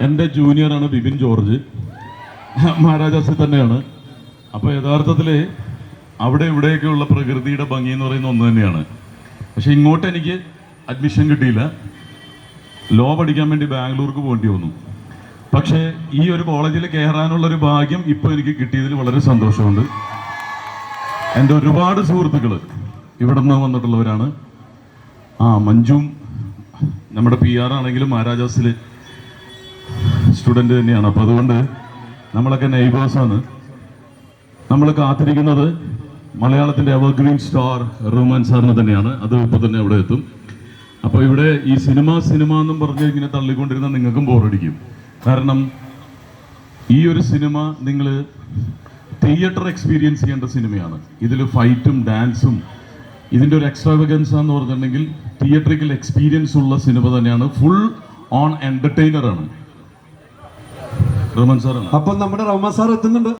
എന്റെ ജൂനിയറാണ് ബിബിൻ ജോർജ്. മഹാരാജാസിൽ തന്നെയാണ്. അപ്പോൾ യഥാർത്ഥത്തിൽ അവിടെ ഇവിടെയൊക്കെയുള്ള പ്രകൃതിയുടെ ഭംഗി എന്ന് പറയുന്ന ഒന്ന് തന്നെയാണ്. പക്ഷെ ഇങ്ങോട്ട് എനിക്ക് അഡ്മിഷൻ കിട്ടിയില്ല. ലോ പഠിക്കാൻ വേണ്ടി ബാംഗ്ലൂർക്ക് പോകേണ്ടി വന്നു. പക്ഷേ ഈ ഒരു കോളേജിൽ കയറാനുള്ള ഒരു ഭാഗ്യം ഇപ്പോൾ എനിക്ക് കിട്ടിയതിൽ വളരെ സന്തോഷമുണ്ട്. എന്റെ ഒരുപാട് സുഹൃത്തുക്കൾ ഇവിടെ നിന്ന് വന്നിട്ടുള്ളവരാണ്. ആ മഞ്ജും നമ്മുടെ പി ആർ ആണെങ്കിലും മഹാരാജാസിൽ സ്റ്റുഡന്റ് തന്നെയാണ്. അപ്പോൾ അതുകൊണ്ട് നമ്മളൊക്കെ നെയ്ബേഴ്സാണ് നമ്മൾ കാത്തിരിക്കുന്നത് മലയാളത്തിന്റെ എവർഗ്രീൻ സ്റ്റാർ റഹ്മാൻ സാറിന് തന്നെയാണ്. അത് ഇപ്പോൾ തന്നെ അവിടെ എത്തും. അപ്പോൾ ഇവിടെ ഈ സിനിമ സിനിമ എന്നും പറഞ്ഞ് ഇങ്ങനെ തള്ളിക്കൊണ്ടിരുന്ന നിങ്ങൾക്കും ബോറടിക്കും. കാരണം ഈ ഒരു സിനിമ നിങ്ങൾ തിയേറ്റർ എക്സ്പീരിയൻസ് ചെയ്യേണ്ട സിനിമയാണ്. ഇതിൽ ഫൈറ്റും ഡാൻസും ഇതിന്റെ ഒരു എക്സ്ട്രാവഗൻസ് എന്ന് പറഞ്ഞിട്ടുണ്ടെങ്കിൽ തിയേറ്ററിക്കൽ എക്സ്പീരിയൻസ് ഉള്ള സിനിമ തന്നെയാണ്. ഫുൾ ഓൺ എന്റർടൈനർ ആണ്. റഹ്മാൻ സാറാണ്. അപ്പം നമ്മുടെ റഹ്മാൻ സാർ എത്തുന്നുണ്ട്.